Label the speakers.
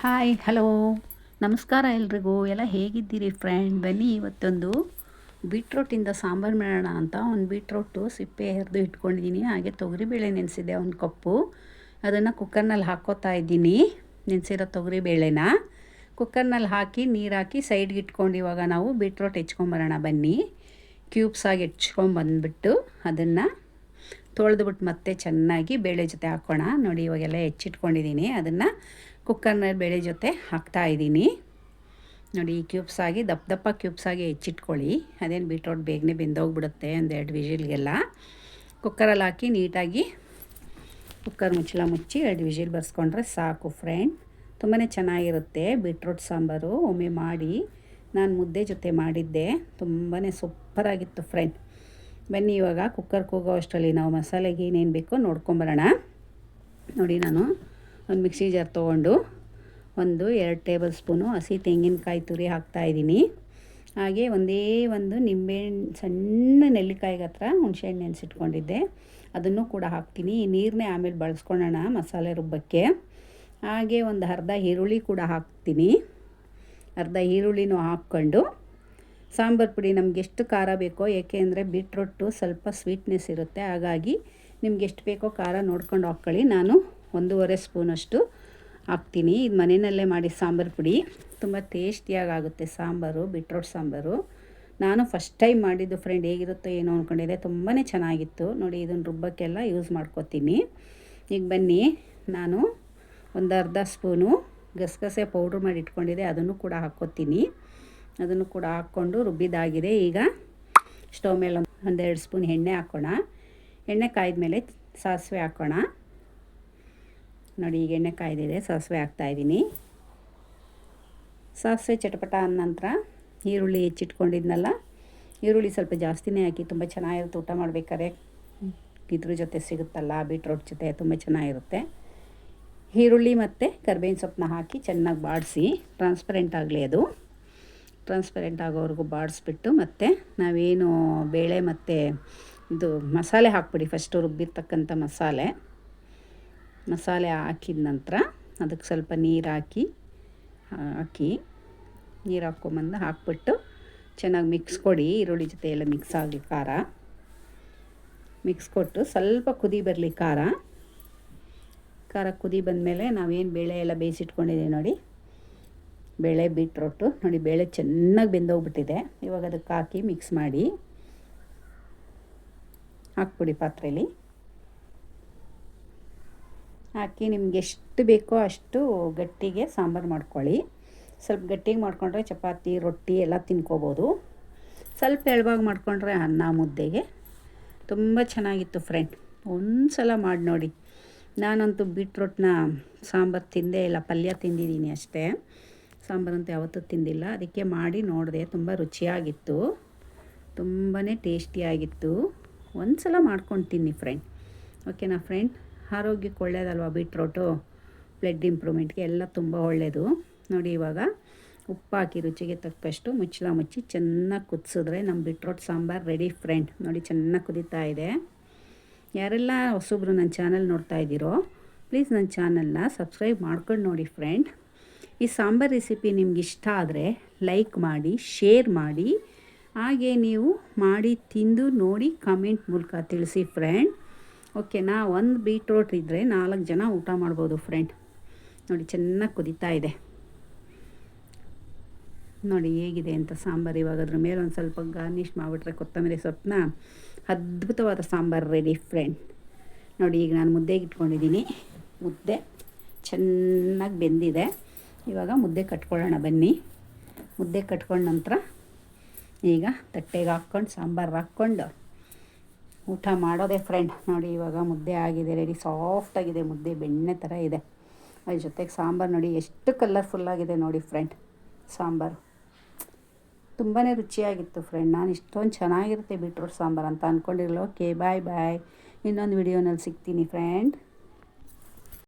Speaker 1: Hi hello ನಮಸ್ಕಾರ ಎಲ್ರಿಗೂ. ಎಲ್ಲ ಹೇಗಿದ್ದೀರಿ ಫ್ರೆಂಡ್ ಬನ್ನಿ ಇವತ್ತೊಂದು ಬೀಟ್ರೋಟಿಂದ ಸಾಂಬಾರು ಮಾಡೋಣ ಅಂತ. ಒಂದು ಬೀಟ್ರೋಟು ಸಿಪ್ಪೆ ಹರಿದು ಇಟ್ಕೊಂಡಿದ್ದೀನಿ ಹಾಗೆ ತೊಗರಿಬೇಳೆ ನೆನೆಸಿದೆ, ಒಂದು ಕಪ್ಪು. ಅದನ್ನು ಕುಕ್ಕರ್ನಲ್ಲಿ ಹಾಕ್ಕೋತಾ ಇದ್ದೀನಿ. ನೆನೆಸಿರೋ ತೊಗರಿಬೇಳೆನ. ಕುಕ್ಕರ್ನಲ್ಲಿ ಹಾಕಿ, ನೀರು ಹಾಕಿ ಸೈಡ್ಗೆ ಇಟ್ಕೊಂಡು ಇವಾಗ ನಾವು ಬೀಟ್ರೋಟ್ ಹೆಚ್ಕೊಂಬರೋಣ. ಬನ್ನಿ. ಕ್ಯೂಬ್ಸಾಗಿ ಹೆಚ್ಕೊಂಬಂದ್ಬಿಟ್ಟು ಅದನ್ನು ತೊಳೆದ್ಬಿಟ್ಟು ಮತ್ತೆ ಚೆನ್ನಾಗಿ ಬೇಳೆ ಜೊತೆ ಹಾಕೋಣ. ನೋಡಿ ಇವಾಗೆಲ್ಲ ಹೆಚ್ಚಿಟ್ಕೊಂಡಿದ್ದೀನಿ ಅದನ್ನು ಕುಕ್ಕರ್ನಲ್ಲಿ ಬೇಳೆ ಜೊತೆ ಹಾಕ್ತಾ ಇದ್ದೀನಿ. ನೋಡಿ, ಈ ಕ್ಯೂಬ್ಸ್ ಆಗಿ, ದಪ್ಪ ದಪ್ಪ ಕ್ಯೂಬ್ಸ್ ಆಗಿ ಹೆಚ್ಚಿಟ್ಕೊಳ್ಳಿ. ಅದೇನು ಬೀಟ್ರೋಟ್ ಬೇಗನೆ ಬೆಂದೋಗ್ಬಿಡುತ್ತೆ ಒಂದೆರಡು ವಿಜಿಲ್ಗೆಲ್ಲ. ಕುಕ್ಕರಲ್ಲಿ ಹಾಕಿ ನೀಟಾಗಿ ಕುಕ್ಕರ್ ಮುಚ್ಚಳ ಮುಚ್ಚಿ ಎರಡು ವಿಜಿಲ್ ಬರ್ಸ್ಕೊಂಡ್ರೆ ಸಾಕು ಫ್ರೆಂಡ್ ತುಂಬಾ ಚೆನ್ನಾಗಿರುತ್ತೆ ಬೀಟ್ರೋಟ್ ಸಾಂಬಾರು. ಒಮ್ಮೆ ಮಾಡಿ ನಾನು ಮುದ್ದೆ ಜೊತೆ ಮಾಡಿದ್ದೆ. ತುಂಬಾ ಸೂಪರಾಗಿತ್ತು ಫ್ರೆಂಡ್ ಬನ್ನಿ, ಇವಾಗ ಕುಕ್ಕರ್ ಕೂಗೋ ಅಷ್ಟರಲ್ಲಿ ನಾವು ಮಸಾಲೆಗೆ ಏನೇನು ಬೇಕೋ ನೋಡ್ಕೊಂಬರೋಣ. ನೋಡಿ, ನಾನು ಒಂದು ಮಿಕ್ಸಿ ಜಾರ್ ತೊಗೊಂಡು ಒಂದು ಎರಡು ಟೇಬಲ್ ಸ್ಪೂನು ಹಸಿ ತೆಂಗಿನಕಾಯಿ ತುರಿ ಹಾಕ್ತಾಯಿದ್ದೀನಿ ಹಾಗೆ ಒಂದೇ ಒಂದು ನಿಂಬೆಹಣ್ಣು ಸಣ್ಣ ನೆಲ್ಲಿಕಾಯಿಗೆ ಹತ್ರ ಹುಣಸೆಹಣ್ಣು ನೆನೆಸಿಟ್ಕೊಂಡಿದ್ದೆ. ಅದನ್ನು ಕೂಡ ಹಾಕ್ತೀನಿ. ಈ ನೀರನ್ನೇ ಆಮೇಲೆ ಬಳಸ್ಕೊಳ್ಳೋಣ ಮಸಾಲೆ ರುಬ್ಬಕ್ಕೆ. ಹಾಗೆ ಒಂದು ಅರ್ಧ ಈರುಳ್ಳಿ ಕೂಡ ಹಾಕ್ತೀನಿ. ಅರ್ಧ ಈರುಳ್ಳಿನೂ ಹಾಕ್ಕೊಂಡು ಸಾಂಬಾರು ಪುಡಿ ನಮ್ಗೆ ಎಷ್ಟು ಖಾರ ಬೇಕೋ, ಏಕೆ ಅಂದರೆ ಬೀಟ್ರೊಟ್ಟು ಸ್ವಲ್ಪ ಸ್ವೀಟ್ನೆಸ್ ಇರುತ್ತೆ. ಹಾಗಾಗಿ ನಿಮ್ಗೆ ಎಷ್ಟು ಬೇಕೋ ಖಾರ ನೋಡ್ಕೊಂಡು ಹಾಕ್ಕೊಳ್ಳಿ. ನಾನು ಒಂದೂವರೆ ಸ್ಪೂನಷ್ಟು ಹಾಕ್ತೀನಿ. ಇದು ಮನೆಯಲ್ಲೇ ಮಾಡಿ ಸಾಂಬಾರು ಪುಡಿ. ತುಂಬ ಟೇಸ್ಟಿಯಾಗಿ ಆಗುತ್ತೆ ಸಾಂಬಾರು, ಬಿಟ್ರೋಟ್ ಸಾಂಬಾರು. ನಾನು ಫಸ್ಟ್ ಟೈಮ್ ಮಾಡಿದ್ದು ಫ್ರೆಂಡ್ ಹೇಗಿರುತ್ತೋ ಏನೋ ಅಂದ್ಕೊಂಡಿದ್ದೆ ತುಂಬಾ ಚೆನ್ನಾಗಿತ್ತು. ನೋಡಿ, ಇದನ್ನು ರುಬ್ಬಕ್ಕೆಲ್ಲ ಯೂಸ್ ಮಾಡ್ಕೋತೀನಿ. ಈಗ ಬನ್ನಿ, ನಾನು ಒಂದು ಅರ್ಧ ಸ್ಪೂನು ಗಸಗಸೆ ಪೌಡ್ರ್ ಮಾಡಿ ಇಟ್ಕೊಂಡಿದ್ದೆ. ಅದನ್ನು ಕೂಡ ಹಾಕ್ಕೋತೀನಿ. ಅದನ್ನು ಕೂಡ ಹಾಕ್ಕೊಂಡು ರುಬ್ಬಿದಾಗಿದೆ. ಈಗ ಸ್ಟವ್ ಮೇಲೆ ಒಂದೆರಡು ಸ್ಪೂನ್ ಎಣ್ಣೆ ಹಾಕೋಣ. ಎಣ್ಣೆ ಕಾಯ್ದ ಮೇಲೆ ಸಾಸಿವೆ ಹಾಕೋಣ. ನೋಡಿ ಈಗ ಎಣ್ಣೆ ಕಾಯ್ದಿದೆ, ಸಾಸಿವೆ ಹಾಕ್ತಾಯಿದ್ದೀನಿ ಸಾಸಿವೆ ಚಟಪಟ ಅಂದ ನಂತರ ಈರುಳ್ಳಿ ಹೆಚ್ಚಿಟ್ಕೊಂಡಿದ್ನಲ್ಲ, ಈರುಳ್ಳಿ ಸ್ವಲ್ಪ ಜಾಸ್ತಿನೇ ಹಾಕಿ ತುಂಬ ಚೆನ್ನಾಗಿರುತ್ತೆ ಊಟ ಮಾಡಬೇಕಾದ್ರೆ. ಇದ್ರ ಜೊತೆ ಸಿಗುತ್ತಲ್ಲ, ಬೀಟ್ರೋಟ್ ಜೊತೆ ತುಂಬ ಚೆನ್ನಾಗಿರುತ್ತೆ. ಈರುಳ್ಳಿ ಮತ್ತು ಕರ್ಬೇವಿನ ಸೊಪ್ಪನ್ನ ಹಾಕಿ ಚೆನ್ನಾಗಿ ಬಾಡಿಸಿ ಟ್ರಾನ್ಸ್ಪರೆಂಟ್ ಆಗಲಿ ಅದು. ಟ್ರಾನ್ಸ್ಪರೆಂಟ್ ಆಗೋವರೆಗೂ ಬಾಡಿಸ್ಬಿಟ್ಟು ಮತ್ತು ನಾವೇನು ಬೇಳೆ ಮತ್ತು ಇದು ಮಸಾಲೆ ಹಾಕ್ಬಿಡಿ ಫಸ್ಟು ರುಬ್ಬಿರ್ತಕ್ಕಂಥ ಮಸಾಲೆ. ಮಸಾಲೆ ಹಾಕಿದ ನಂತರ ಅದಕ್ಕೆ ಸ್ವಲ್ಪ ನೀರು ಹಾಕಿ ಹಾಕಿ ನೀರು ಹಾಕ್ಕೊಂಬಂದು ಹಾಕ್ಬಿಟ್ಟು ಚೆನ್ನಾಗಿ ಮಿಕ್ಸ್ ಕೊಡಿ, ಈರುಳ್ಳಿ ಜೊತೆ ಎಲ್ಲ ಮಿಕ್ಸ್ ಆಗಲಿ ಖಾರ. ಮಿಕ್ಸ್ ಕೊಟ್ಟು ಸ್ವಲ್ಪ ಕುದಿ ಬರಲಿ ಖಾರ. ಖಾರ ಕುದಿ ಬಂದಮೇಲೆ ನಾವೇನು ಬೇಳೆ ಎಲ್ಲ ಬೇಯಿಸಿಟ್ಕೊಂಡಿದ್ದೀವಿ ನೋಡಿ. ಬೇಳೆ ಬೀಟ್ರೋಟು, ನೋಡಿ ಬೇಳೆ ಚೆನ್ನಾಗಿ ಬೆಂದೋಗ್ಬಿಟ್ಟಿದೆ. ಇವಾಗ ಅದಕ್ಕೆ ಹಾಕಿ ಮಿಕ್ಸ್ ಮಾಡಿ ಹಾಕ್ಬಿಡಿ ಪಾತ್ರೆಯಲ್ಲಿ ಹಾಕಿ ನಿಮ್ಗೆ ಎಷ್ಟು ಬೇಕೋ ಅಷ್ಟು ಗಟ್ಟಿಗೆ ಸಾಂಬಾರು ಮಾಡ್ಕೊಳ್ಳಿ. ಸ್ವಲ್ಪ ಗಟ್ಟಿಗೆ ಮಾಡಿಕೊಂಡ್ರೆ ಚಪಾತಿ, ರೊಟ್ಟಿ ಎಲ್ಲ ತಿನ್ಕೋಬೋದು. ಸ್ವಲ್ಪ ಎಳವಾಗಿ ಮಾಡಿಕೊಂಡ್ರೆ ಅನ್ನ, ಮುದ್ದೆಗೆ. ತುಂಬ ಚೆನ್ನಾಗಿತ್ತು ಫ್ರೆಂಡ್. ಒಂದು ಸಲ ಮಾಡಿ ನೋಡಿ. ನಾನಂತೂ ಬೀಟ್ರೋಟ್ನ ಸಾಂಬಾರು ತಿಂದೇ ಇಲ್ಲ, ಪಲ್ಯ ತಿಂದಿದ್ದೀನಿ ಅಷ್ಟೇ. ಸಾಂಬಾರಂತೂ ಯಾವತ್ತೂ ತಿಂದಿಲ್ಲ. ಅದಕ್ಕೆ ಮಾಡಿ ನೋಡಿದೆ, ತುಂಬ ರುಚಿಯಾಗಿತ್ತು. ತುಂಬಾ ಟೇಸ್ಟಿಯಾಗಿತ್ತು. ಒಂದು ಸಲ ಮಾಡ್ಕೊಂಡು ತಿನ್ನಿ ಫ್ರೆಂಡ್. ಓಕೆನಾ ಫ್ರೆಂಡ್? ಆರೋಗ್ಯಕ್ಕೆ ಒಳ್ಳೇದಲ್ವ ಬೀಟ್ರೋಟು? ಬ್ಲಡ್ ಇಂಪ್ರೂವ್ಮೆಂಟ್ಗೆ ಎಲ್ಲ ತುಂಬ ಒಳ್ಳೆಯದು ನೋಡಿ ಇವಾಗ ಉಪ್ಪು ಹಾಕಿ ರುಚಿಗೆ ತಕ್ಕಷ್ಟು ಮುಚ್ಚಳ ಮುಚ್ಚಿ ಚೆನ್ನಾಗಿ ಕುದಿಸಿದ್ರೆ ನಮ್ಮ ಬಿಟ್ರೋಟ್ ಸಾಂಬಾರು ರೆಡಿ ಫ್ರೆಂಡ್. ನೋಡಿ ಚೆನ್ನಾಗಿ ಕುದೀತಾ ಇದೆ. ಯಾರೆಲ್ಲ ಹೊಸೊಬ್ರು ನನ್ನ ಚಾನಲ್ ನೋಡ್ತಾ ಇದ್ದೀರೋ, ಪ್ಲೀಸ್ ನನ್ನ ಚಾನಲ್ನ ಸಬ್ಸ್ಕ್ರೈಬ್ ಮಾಡ್ಕೊಂಡು ನೋಡಿ ಫ್ರೆಂಡ್. ಈ ಸಾಂಬಾರು ರೆಸಿಪಿ ನಿಮ್ಗೆ ಇಷ್ಟ ಆದರೆ ಲೈಕ್ ಮಾಡಿ, ಶೇರ್ ಮಾಡಿ. ಹಾಗೆ ನೀವು ಮಾಡಿ, ತಿಂದು ನೋಡಿ ಕಮೆಂಟ್ ಮೂಲಕ ತಿಳಿಸಿ ಫ್ರೆಂಡ್. ಓಕೆನಾ ಒಂದು ಬೀಟ್ರೋಟ್ ಇದ್ದರೆ ನಾಲ್ಕು ಜನ ಊಟ ಮಾಡ್ಬೋದು ಫ್ರೆಂಡ್ ನೋಡಿ, ಚೆನ್ನಾಗಿ ಕುದೀತಾ ಇದೆ. ನೋಡಿ, ಹೇಗಿದೆ ಅಂತ ಸಾಂಬಾರು ಇವಾಗ ಅದ್ರ ಮೇಲೆ ಒಂದು ಸ್ವಲ್ಪ ಗಾರ್ನಿಷ್ ಮಾಡಿಬಿಟ್ರೆ ಕೊತ್ತಂಬರಿ ಸೊಪ್ಪನ್ನ. ಅದ್ಭುತವಾದ ಸಾಂಬಾರು ರೆಡಿ ಫ್ರೆಂಡ್ ನೋಡಿ, ಈಗ ನಾನು ಮುದ್ದೆಗೆ ಇಟ್ಕೊಂಡಿದ್ದೀನಿ. ಮುದ್ದೆ ಚೆನ್ನಾಗಿ ಬೆಂದಿದೆ. ಇವಾಗ ಮುದ್ದೆ ಕಟ್ಕೊಳ್ಳೋಣ ಬನ್ನಿ. ಮುದ್ದೆ ಕಟ್ಕೊಂಡ ನಂತರ ಈಗ ತಟ್ಟೆಗೆ ಹಾಕ್ಕೊಂಡು ಸಾಂಬಾರು ಹಾಕ್ಕೊಂಡು. ಊಟ ಮಾಡೋದೇ ಫ್ರೆಂಡ್ ನೋಡಿ ಇವಾಗ ಮುದ್ದೆ ಆಗಿದೆ ರೆಡಿ ಸಾಫ್ಟಾಗಿದೆ ಮುದ್ದೆ ಬೆಣ್ಣೆ ಥರ ಇದೆ. ಅದ್ರ ಜೊತೆಗೆ ಸಾಂಬಾರು ನೋಡಿ ಎಷ್ಟು ಕಲರ್ಫುಲ್ಲಾಗಿದೆ ನೋಡಿ ಫ್ರೆಂಡ್ ಸಾಂಬಾರು. ತುಂಬಾ ರುಚಿಯಾಗಿತ್ತು ಫ್ರೆಂಡ್ ನಾನು ಇಷ್ಟೊಂದು ಚೆನ್ನಾಗಿರುತ್ತೆ ಬೀಟ್ರೋಟ್ ಸಾಂಬಾರು ಅಂತ ಅಂದ್ಕೊಂಡಿರಲ್ಲ ಓಕೆ ಬಾಯ್ ಬಾಯ್ ಇನ್ನೊಂದು ವಿಡಿಯೋನಲ್ಲಿ ಸಿಗ್ತೀನಿ ಫ್ರೆಂಡ್